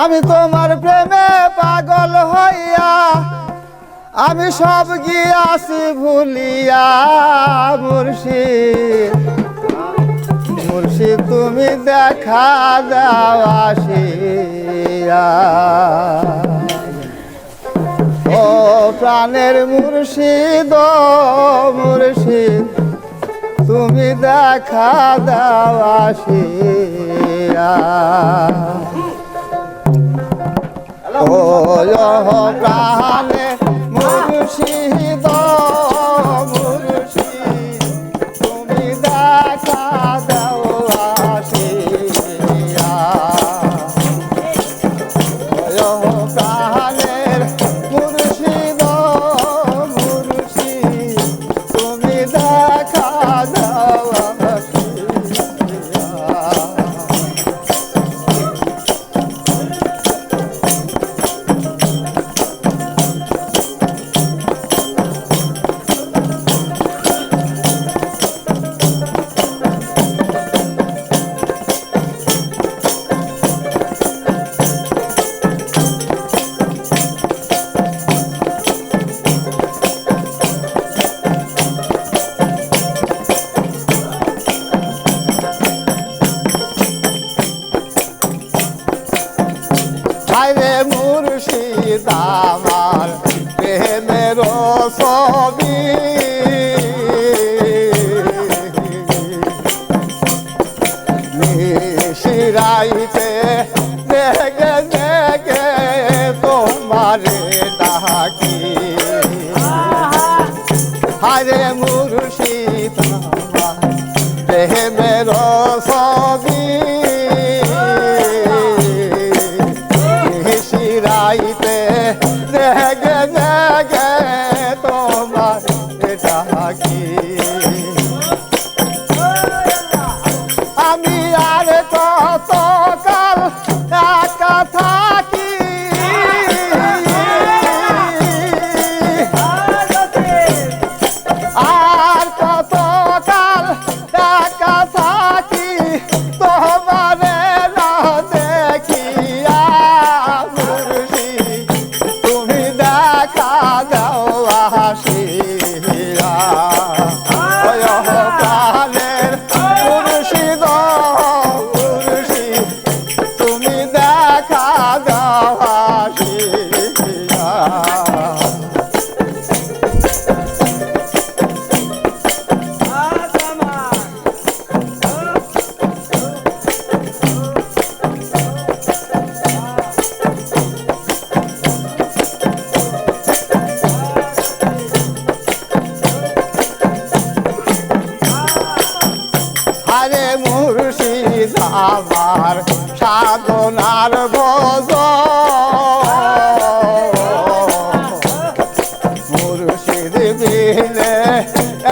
আমি তোমার প্রেমে পাগল হইয়া, আমি সব গিয়াছি ভুলিয়া, মুর্শিদ। মুর্শিদ, তুমি দেখা দাও আসিয়া। ও প্রাণের মুর্শিদ মুর্শিদ, তুমি দেখা দাও আসিয়া। ও প্রাণে মুর্শিদ প্রেমের ছবি শিরাইতে দেখে দেখে তোমারে ডাকি। সাধনার ভোজ। মুর্শিদ বিনে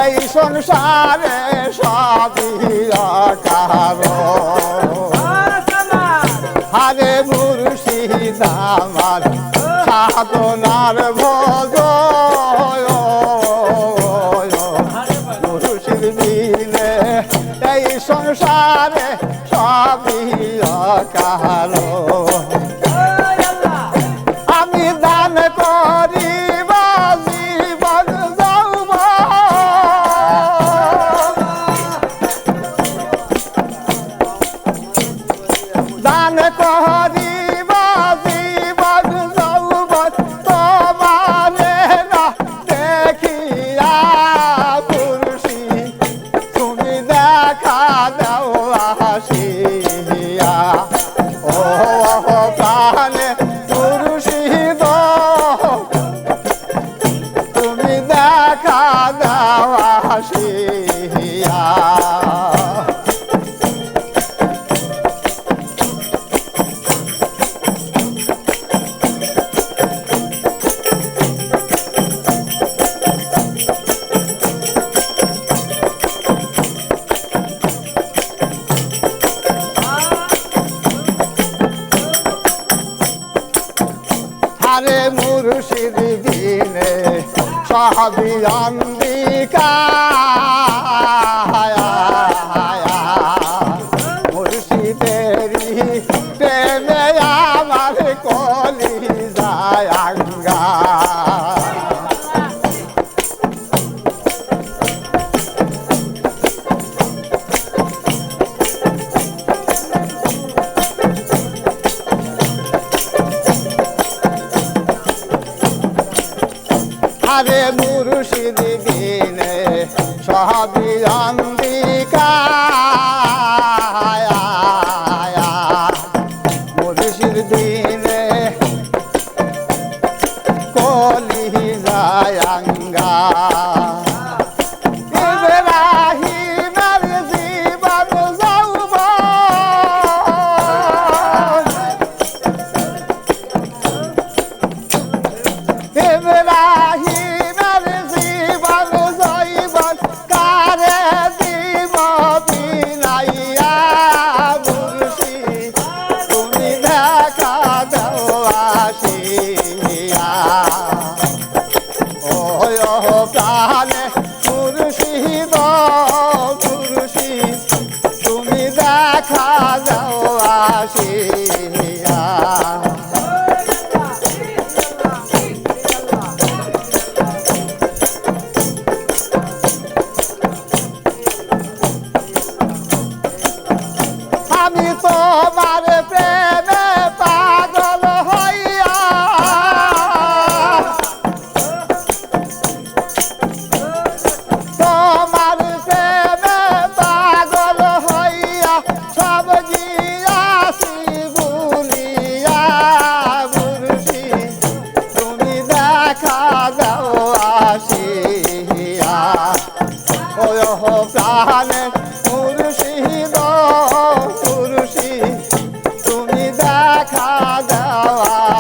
এই সংসারে সবই কার আরে মুর্শিদ আমার সাধনার ভোজ। কালো আমি দান করি দান করি দেখা দাও মুর্শিদ দিনে সবই অম্বিকা আরে মুর্শিদ বিনে সবই অন্দিকায় মুরুষির দিনে কলি যায়ঙ্গা ওয় প্রাণে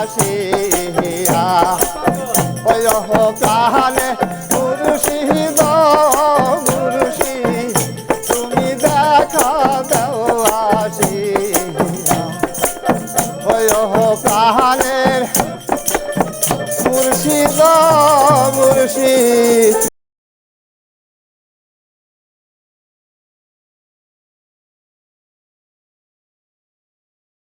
আসিয়া ওয় প্রাণে মুর্শিদ মুর্শিদ তুমি দেখা দাও আসিয়া ওয় প্রাণের মুর্শিদ মুর্শিদ